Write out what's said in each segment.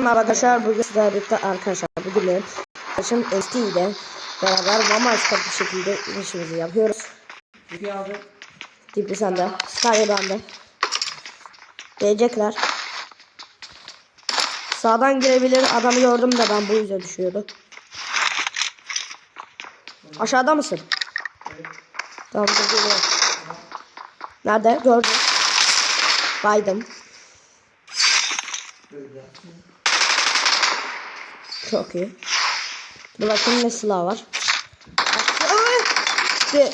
merhaba arkadaşlar. Bugün sizlerle birlikte arkadaşlar bugün arkadaşım ST ile beraber bambaşka bir şekilde işimizi yapıyoruz. Tipi aldı. Tipi sende, Sky bende. Gelecekler. Sağdan girebilir. Adamı gördüm de ben bu yüzden düşüyordu. Aşağıda mısın? Tamam dur geliyorum. Nerede? Gördüm. Baydım. Böyle. Çok iyi. Bakayım ne silah var. İşte,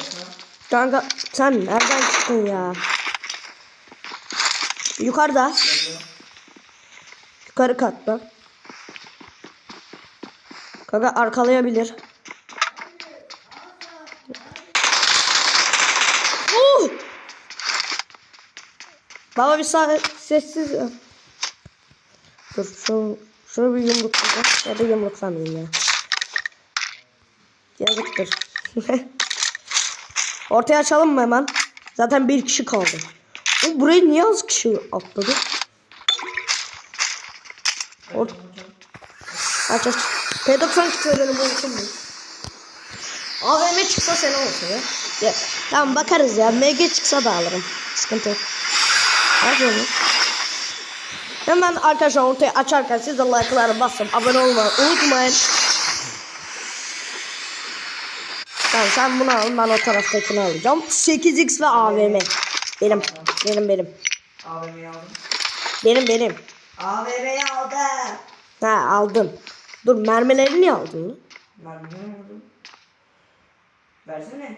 kanka sen nereden çıktın ya? Yukarıda. Yukarı katta. Kanka arkalayabilir. Uh! Baba bir sağ sessiz. Dur şu şunu bir yumruklayacağım. Ya da yumruklamayayım ya. Yazıktır. Ortaya açalım mı hemen? Zaten bir kişi kaldı. O burayı niye az kişi atladı? Or aç aç. P90 çıkıyor benim bu olsun mu? AVM çıksa sen olsun ya. ya. Tamam bakarız ya. MG çıksa da alırım. Sıkıntı yok. Aç onu. Hemen arkadaşlar ortaya açarken siz de like'ları basıp abone olmayı unutmayın. Tamam sen bunu al ben o taraftakini alacağım. 8x ve AVM. Benim. Benim benim. AVM'yi aldım. Benim benim. AVM'yi aldı. Ha aldım. Dur mermileri niye aldın lan? Mermiyi aldım. Versene.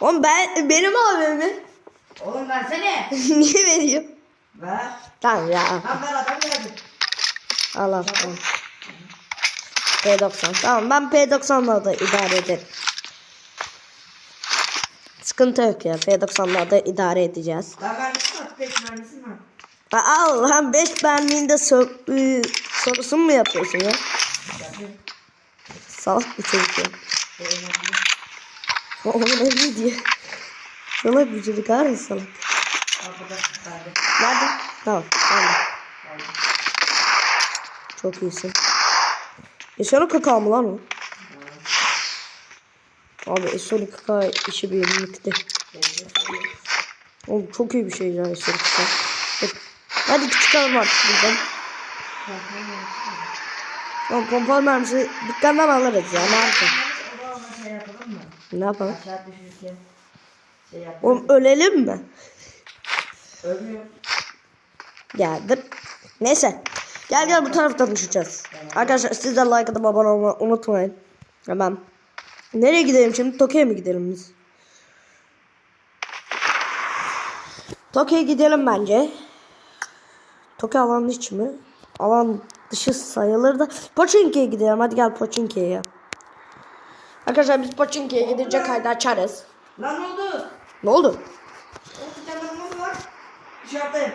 Oğlum ben benim AVM. Oğlum versene. niye veriyor? Ver. Tamam ya. Lan ver adam geldi. Al al. tamam. P90. Tamam ben P90'la da idare ederim. Sıkıntı yok ya. P90'la da idare edeceğiz. Lan mermisi var. Beş mermisi var. Ha, al lan 5 benliğinde sor, ıı, sorusunu mu yapıyorsun ya? Salak bir çocuk ya. Şöyle mermi. O ne diyor? Salak bir çocuk ağır salak. Bende. Nerede? Tamam. Bende. Çok iyisin. Eşyanın kakao mu lan o? Abi Eşyanın kakao işi bir yenilikti. Oğlum çok iyi bir şey ya Eşyanın kakao. Dur. Hadi çıkalım artık buradan. Tamam pompalı mermisi dükkandan alırız ya. Ne yapalım? Mı? Ne yapalım? Şey. Oğlum ölelim mi? Ölmüyor. Dur. Neyse. Gel gel bu taraftan uçacağız. Arkadaşlar siz de like atıp abone olmayı unutmayın. Hemen. Nereye gidelim şimdi? Tokyo'ya mı gidelim biz? Tokyo'ya gidelim bence. Tokyo alan içi mi? Alan dışı sayılır da. Pochinki'ye gidelim. Hadi gel Pochinki'ye. Arkadaşlar biz Pochinki'ye gidince kaydı açarız. Lan ne oldu? Ne oldu? O bomba var. Yaptım.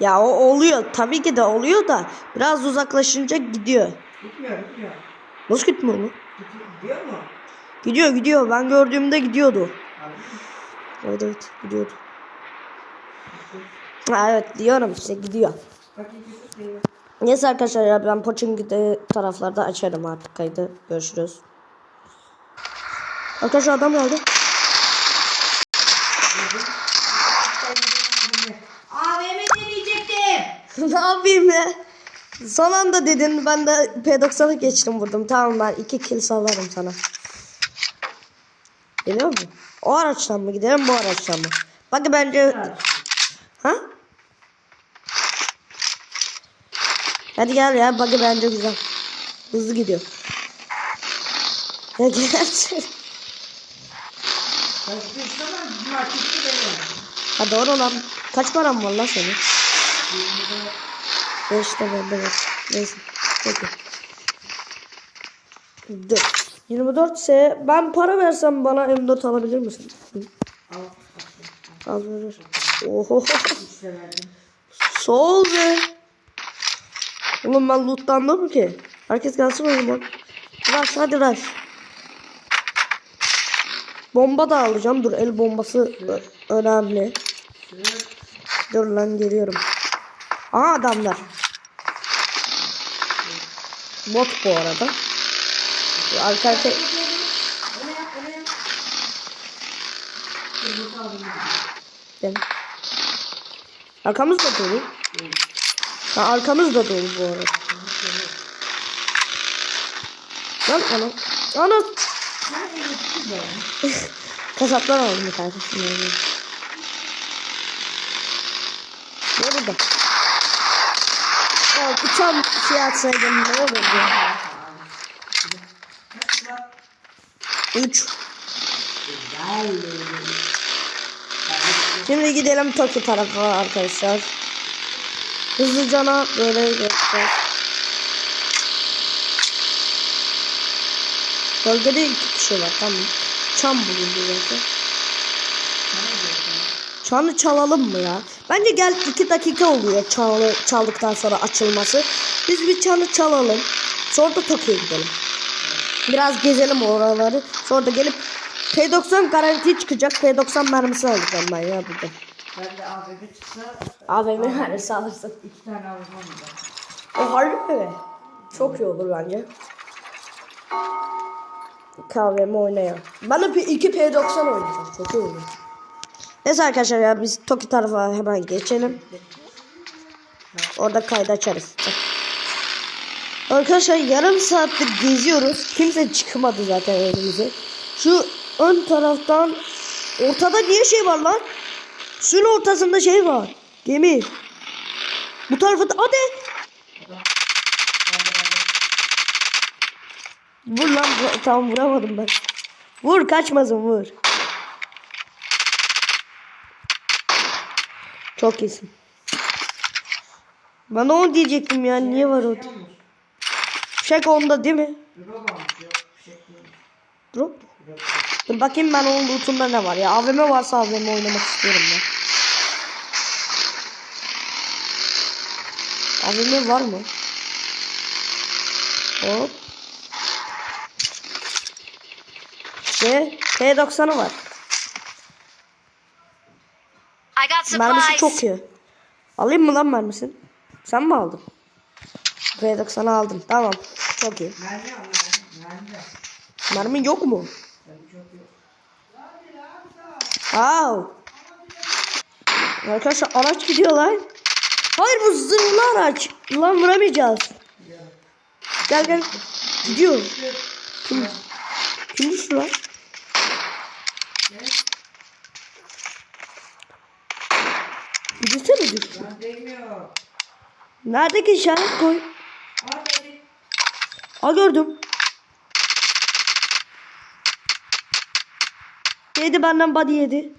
Ya o oluyor. Tabii ki de oluyor da biraz uzaklaşınca gidiyor. Gitmiyor gitmiyor. Nasıl gitmiyor mu? Gidiyor, gidiyor mu? Gidiyor gidiyor. Ben gördüğümde gidiyordu. Abi. Evet evet gidiyordu. Ha, evet diyorum işte gidiyor. Neyse arkadaşlar ya ben Pochinki'de taraflarda açarım artık kaydı. Görüşürüz. Arkadaşlar adam geldi. AVM deneyecektim. ne yapayım ya? Son anda dedin ben de P90'ı geçtim vurdum. Tamam ben iki kill sallarım sana. Biliyor musun? O araçtan mı gidelim bu araçtan mı? Bak bence... Ha? Hadi gel ya buggy bence güzel. Hızlı gidiyor. Ya benim. ha doğru lan. Kaç param var lan senin? Beş de bende var. Neyse. Peki. Dur. 24 ise ben para versem bana M4 alabilir misin? Hı. Al. Al. Oho. Sol be. Oğlum ben lootlandım ki. Herkes gelsin o zaman. Rush hadi rush. Bomba da alacağım. Dur el bombası önemli. Dur lan geliyorum. Aha adamlar. Bot bu arada. Arka arka Öne yap öne yap. Kırmızı aldım. Gel. Arkamız da dolu. Ha, arkamız da dolu bu arada. Lan ana. Ana. Kasaptan aldım bir tane. Şunları. Ne burada? Uçan şey atsaydım ne olurdu? Üç. Şimdi gidelim Toki tarafa arkadaşlar. Hızlıcana böyle yapacağız. Bölgede iki kişi var tamam. Çam bulundu zaten. Çanı çalalım mı ya? Bence gel iki dakika oluyor çanı çaldıktan sonra açılması. Biz bir çanı çalalım. Sonra da Toki'ye gidelim. Biraz gezelim oraları. Sonra da gelip P90 garanti çıkacak. P90 mermisi alacağım ben ya burada. Ben de AVM çıksa AVM mermisi alırsın. iki tane AVM olacak. O harbi mi? Çok iyi olur bence. Kahvemi oynayalım. De P- iki P90 oynayacağım. Çok iyi olur. Neyse arkadaşlar ya biz Toki tarafa hemen geçelim. Orada kaydı açarız. Arkadaşlar yarım saattir geziyoruz. Kimse çıkmadı zaten önümüze. Şu ön taraftan ortada niye şey var lan? Suyun ortasında şey var. Gemi. Bu tarafa da hadi. Vur lan tamam vuramadım ben. Vur kaçmasın vur. Çok iyisin. Ben onu diyecektim ya niye var orada? Şek onda değil mi? Drop şey. Dur bakayım ben onun lootunda ne var ya. AVM varsa AVM oynamak istiyorum ben. AVM var mı? Hop. Ve P90'ı var. Mermisi supplies. çok iyi. Alayım mı lan mermisini? Sen mi aldın? P90'ı aldım. Tamam. Çok iyi. Mermi al mermi. Mermi yok mu? Tabii çok yok. Au. Arkadaşlar araç gidiyor lan. Hayır bu zırhlı araç. Lan vuramayacağız. Gel gel. Gidiyor. Kim? Kim düştü lan? Birisi mi düştü? Ben değmiyor. Neredeki işaret koy. Aa gördüm. Yedi benden body yedi.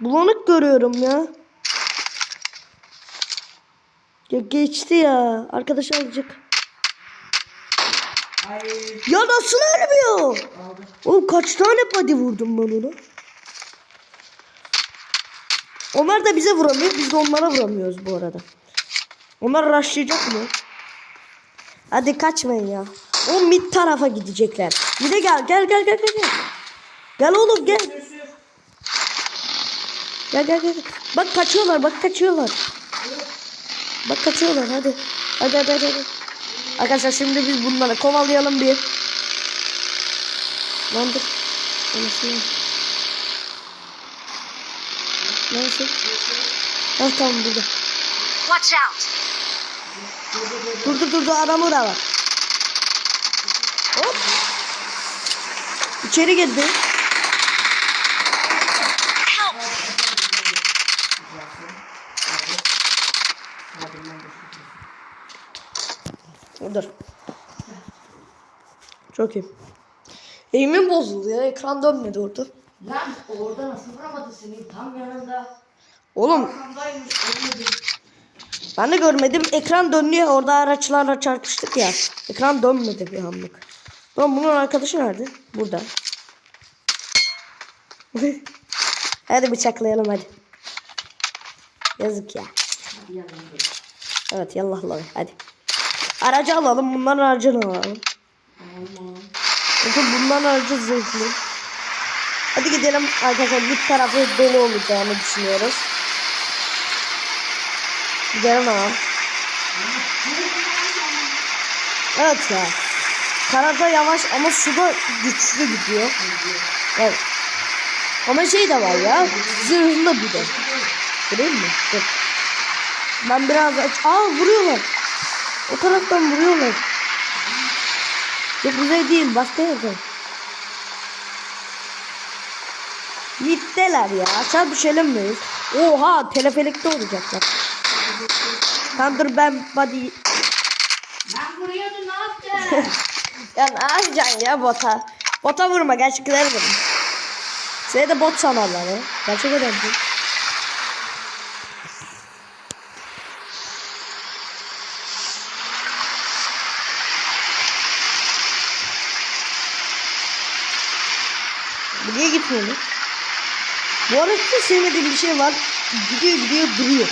Bulanık görüyorum ya. Ya geçti ya. Arkadaş alacak. Ay Ya nasıl ölmüyor? Oğlum kaç tane body vurdum ben ona? Onlar da bize vuramıyor. Biz de onlara vuramıyoruz bu arada. Onlar rushlayacak mı? Hadi kaçmayın ya. O mid tarafa gidecekler. Bir de gel gel gel gel gel. Gel, oğlum gel. Gel gel gel. Bak kaçıyorlar bak kaçıyorlar. Bak kaçıyorlar hadi. Hadi hadi hadi. hadi. Arkadaşlar şimdi biz bunları kovalayalım bir. Lan dur. Anasını. Neyse. Ha tamam burada. Watch out. Dur dur dur dur adamı da var. Hop. İçeri girdi. Dur. Çok iyi. Eğimim bozuldu ya. Ekran dönmedi orada. Lan orada nasıl vuramadı seni? Tam yanında. Oğlum Arkamdaymış. Ben de görmedim. Ekran dönüyor. Orada araçlarla çarpıştık ya. Ekran dönmedi bir anlık. Tamam bunun arkadaşı nerede? Burada. hadi bıçaklayalım hadi. Yazık ya. Evet yallah lan hadi. Aracı alalım. Bunların aracını alalım. Çünkü bunların aracı zırhlı. Hadi gidelim arkadaşlar. Bir tarafı dolu olacağını düşünüyoruz. Gidelim ama. Evet ya. Karada yavaş ama suda güçlü gidiyor. Evet. Ama şey de var ya. Zırhlı bir de. Göreyim mi? Dur. Ben biraz aç. Aa vuruyorlar. O taraftan vuruyorlar. Yok güzel değil. Başka yerden. Gittiler ya. Aşağı düşelim mi? Oha teleferikte olacaklar. Tamam dur ben body... Ben vuruyordum ne yaptın? Ya ne yapacaksın ya bota? Bota vurma gerçekleri vurma. Seni de bot sanarlar ya. Gerçek adam değil. Bu niye gitmiyor? Bu arada sevmediğim bir şey var. Gidiyor gidiyor duruyor.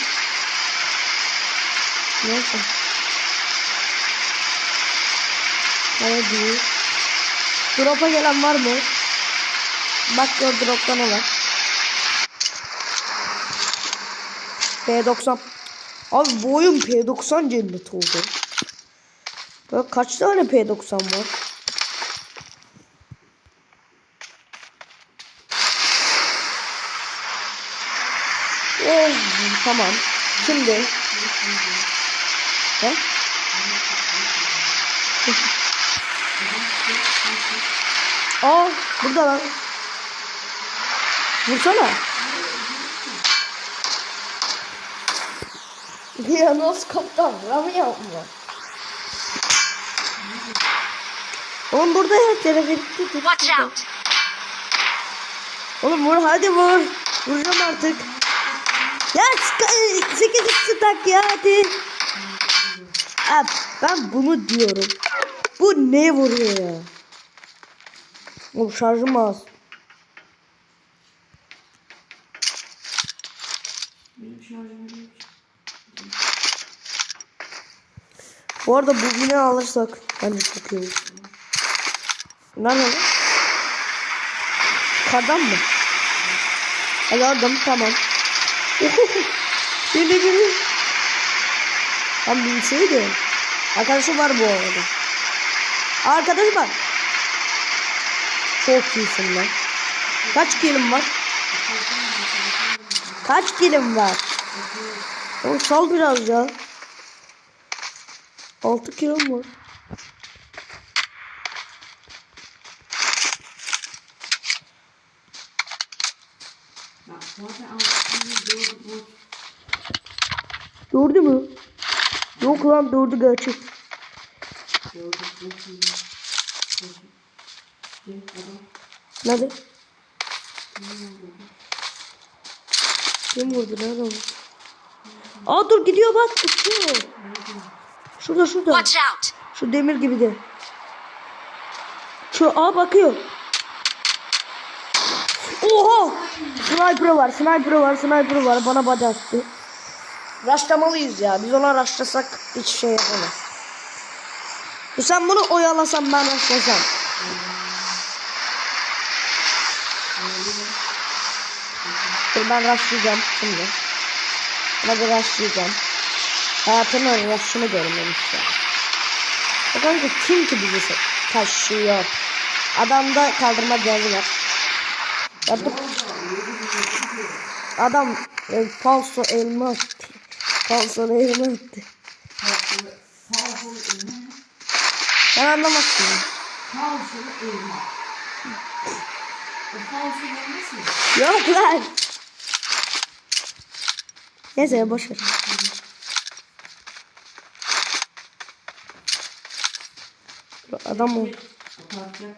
Neyse. Hadi. Drop'a gelen var mı? Bak gör drop'ta ne var. P90. Abi bu oyun P90 cennet oldu. Böyle kaç tane P90 var? Oh, tamam. Şimdi. He? Aa burada lan. Vursana. Ya nasıl kaptan vuramıyor mu? Oğlum burada ya teleferikte dur. Watch out! Oğlum vur hadi vur. Vuracağım artık. Ya 8 tak ya hadi. Abi ben bunu diyorum. Bu ne vuruyor ya? Oğlum şarjım az. Bu arada bu bini alırsak bence çok iyi olur. Nerede lan? Kardan mı? Hadi aldım tamam. Uhuhu. Bini bini. Tam binseydi. Arkadaşı var bu arada. Arkadaş var. Çok iyisin lan. Kaç kilim var? Kaç kilim var? Oğlum sal biraz ya. 6 kilom var. Bak zaten altını doğru bu. Mü? Yok lan gördü gerçek. Bu. Nerede? Kim vurdu? Nerede vurdu? Aa dur gidiyor bak uçuyor. Şurada şurada. Watch out! Şu demir gibi de. Şu aa bakıyor. Oha! Sniper var, sniper var, sniper var. Bana body attı. Raşlamalıyız ya. Biz ona raşlasak hiç şey yapamaz. Sen bunu oyalasan ben raşlasam. Dur ben raşlayacağım şimdi. Bir raşlayacağım. Hayatımın raşını görmemiş ya. Ya kanka kim ki bizi taşıyor? Adamda kaldırma cihazı var. Ya bu... Adam e, falso elma attı. Falso elma attı. Ben anlamazsın. ya. Falsolu elma. O falsolu nasıl? Yok lan. Neyse boş ver. Adam ol. Apartacak.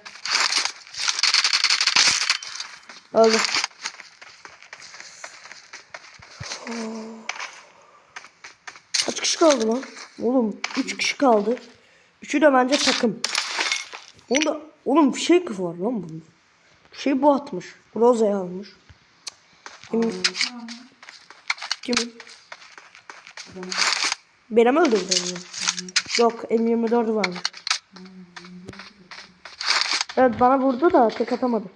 Kaç kişi kaldı lan? Oğlum 3 kişi kaldı. Üçü de bence takım. Onda oğlum bir şey var lan bunun. Bir şey bu atmış. Roza'yı almış. Kimin? Kimin? Benim öldürdüm. Yok M24 varmış. Evet bana vurdu da tek atamadı.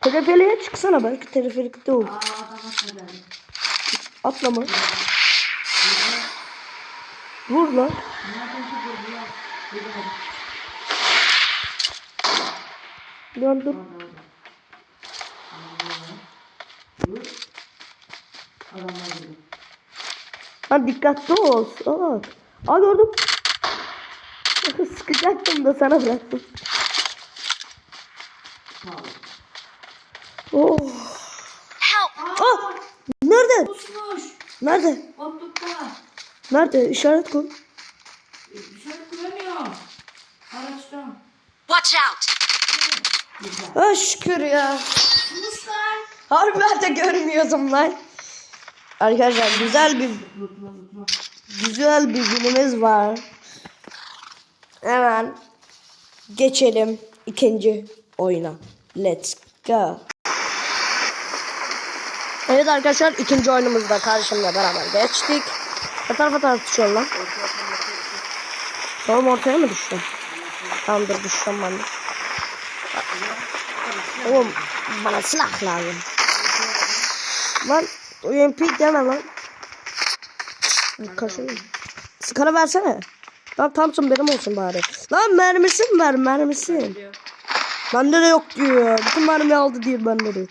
Teleferiğe çıksana belki teleferikte olur. Aa. Atlama. Vur lan. Geliyor. Lan dikkatli ol. Aa, Aa gördüm. Sıkacaktım da sana bıraktım. Oh. Help! Ah! Nerede? Pusmuş. Nerede? Otlukta. Nerede? İşaret koy. Dışarı koyamıyor. Araçtan. Watch out! Ah şükür ya. Pusmuş lan. Harbi ben de görmüyordum lan. Arkadaşlar güzel bir güzel bir günümüz var. Hemen geçelim ikinci oyuna. Let's go. Evet arkadaşlar ikinci oyunumuzda karşımda beraber geçtik. Ne tarafa taraf düşüyor lan? Oğlum ortaya mı düştüm? Tamam dur düştüm ben de. Oğlum bana silah lazım. Lan UMP deme lan. Kaşın. Skara versene. Lan Thompson benim olsun bari. Lan mermisin ver mermisin. Bende de yok diyor. Bütün mermi aldı diye bende de yok.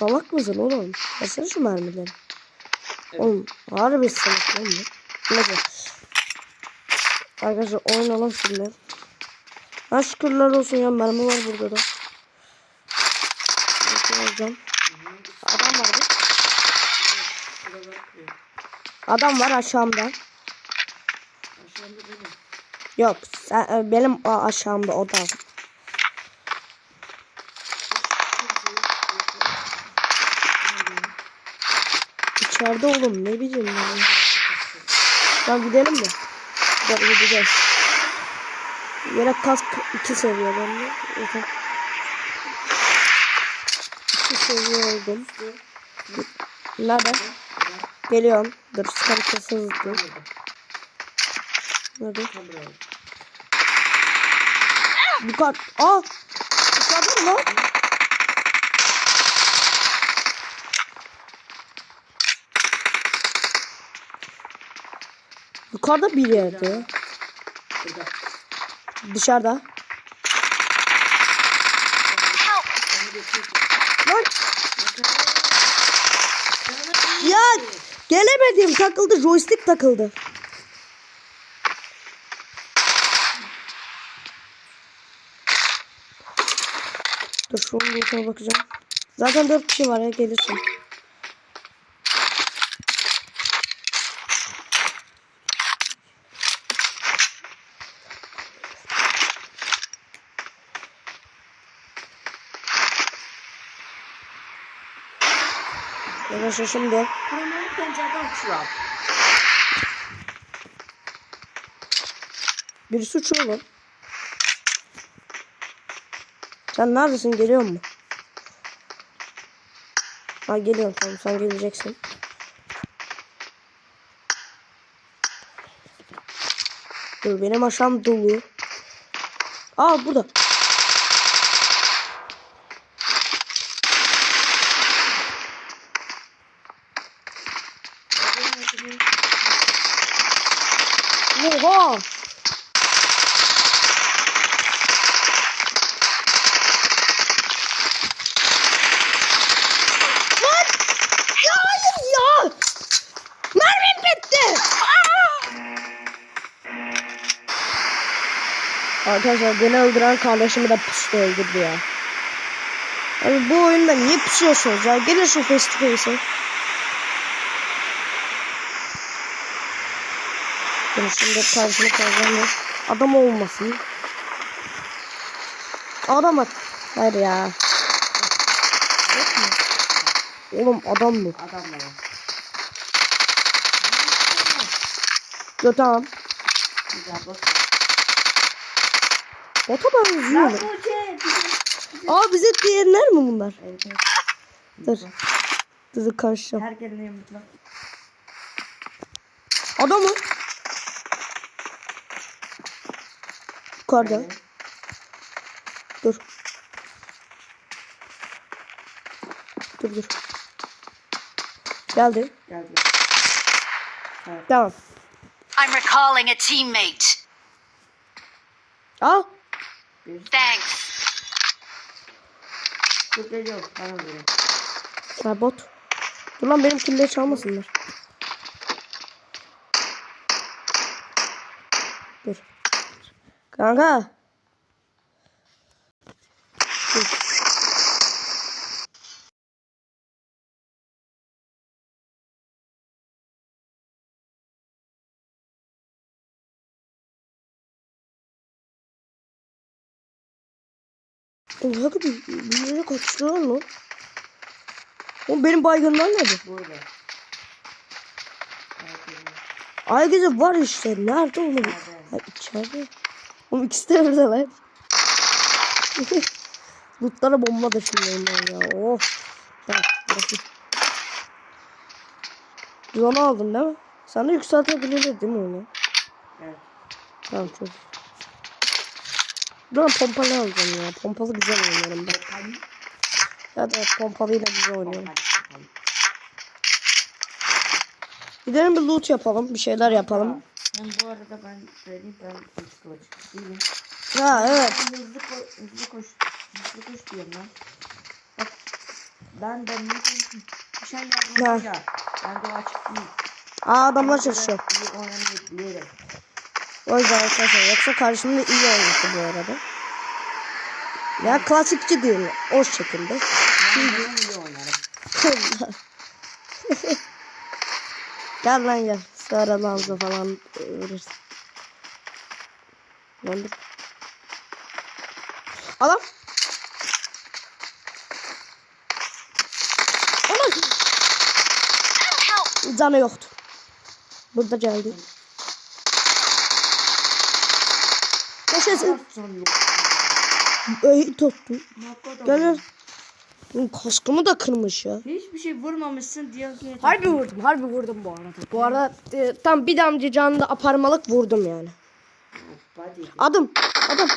Salak mısın oğlum? Versene şu mermileri. Oğlum harbi salak lan bu. Neyse. Arkadaşlar oynayalım şimdi. Ha şükürler olsun ya mermi var burada da. Neyse, alacağım. Adam vardı. Adam var aşağımda. Benim. Yok sen, e, benim aşağımda o da. İçeride oğlum ne bileyim ben. Tamam gidelim mi? Gidelim gideceğiz. Yelek kask iki seviye bende. Yeter. İki seviye oldum. Nerede? Geliyorum. Dur sıkıntı hızlı. Nerede? Yukarı. Aa! Yukarıda mı? Yukarıda bir yerde. Burada. Dışarıda. Lan! Ya gelemedim takıldı joystick takıldı. Dur lootuna bakacağım. Zaten dört kişi var ya gelirsin. Arkadaşlar şimdi Kırmızı pencereden uçuyor. Sen neredesin geliyor mu? Ha geliyorum tamam sen geleceksin. Dur benim aşağım dolu. Aa burada. Oha! Arkadaşlar beni öldüren kardeşimi de pişti öldürdü ya. Abi bu oyunda niye pişiyorsunuz ya? Gelin şu face to face'e. Ben şimdi karşıma koyacağım. Adam olmasın. Adam at. Hayır ya. Oğlum adam bu. Adamla var. Yo tamam. Güzel bak. Bota şey. Aa bize diğerler mi bunlar? Evet evet. Dur. Dur karşıya. Her gelene yumrukla. Adam Yukarıda. Dur. Dur dur. Geldi. Geldi. Tamam. I'm recalling a teammate. Al. Thanks. Çok geliyor. Verin. Ha bot. Dur lan benim killeri çalmasınlar. Dur. Kanka. Oha gibi birileri kaçırıyor lan. Oğlum benim baygınlar nerede? Burada. Aygızı var işte. Nerede oğlum? Ha, içeride. Oğlum ikisi de burada lan. Lootlara bomba da şimdi ya. Oh. Ya. Drone aldın değil mi? Sen de yükseltebiliriz değil mi onu? Evet. Tamam çok. Drone pompalı alacağım ya. Pompalı güzel oynuyorum ben. Ya da pompalıyla güzel oynuyorum. Gidelim bir loot yapalım. Bir şeyler yapalım. Ben bu arada ben söyleyeyim ben üç koç değilim. Ha evet. Ben hızlı, ko hızlı koş hızlı koş diyorum lan. Bak ben ben ne diyeyim bir şey yapmam ya. Ben de açık değil. Aa adamlar Ben çalışıyor. İyi oynamayı bilirim. O yüzden arkadaşlar yoksa karşımda iyi oynadı bu arada. Ya klasikçi değil o şekilde. Ben bundan iyi oynarım. gel lan gel. Sonra lanza falan verirsin. Lan dur. Adam. Help! Canı yoktu. Burada geldi. Yaşasın. İyi tuttu. Gel Oğlum Kaskımı da kırmış ya. Hiçbir şey vurmamışsın diye. Harbi vurdum, harbi vurdum bu arada. Bu arada e, tam bir damcı canlı aparmalık vurdum yani. Adım, adım.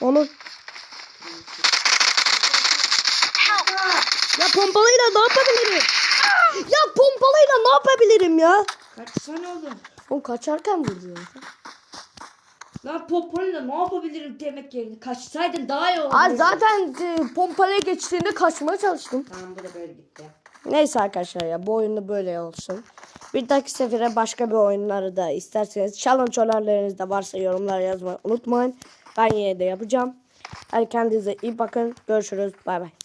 Onu ya pompalıyla ne yapabilirim? Ya pompalıyla ne yapabilirim ya? Kaçsana oğlum. Oğlum kaçarken vurdu ya. Lan popoyla ne yapabilirim demek yerine. Kaçsaydın daha iyi olurdu. Aa, zaten e, pompalıya geçtiğinde kaçmaya çalıştım. Tamam bu da böyle gitti. Neyse arkadaşlar ya bu oyunda böyle olsun. Bir dahaki sefere başka bir oyunları da isterseniz challenge önerileriniz de varsa yorumlara yazmayı unutmayın. Ben yine de yapacağım. Hadi kendinize iyi bakın. Görüşürüz. Bay bay.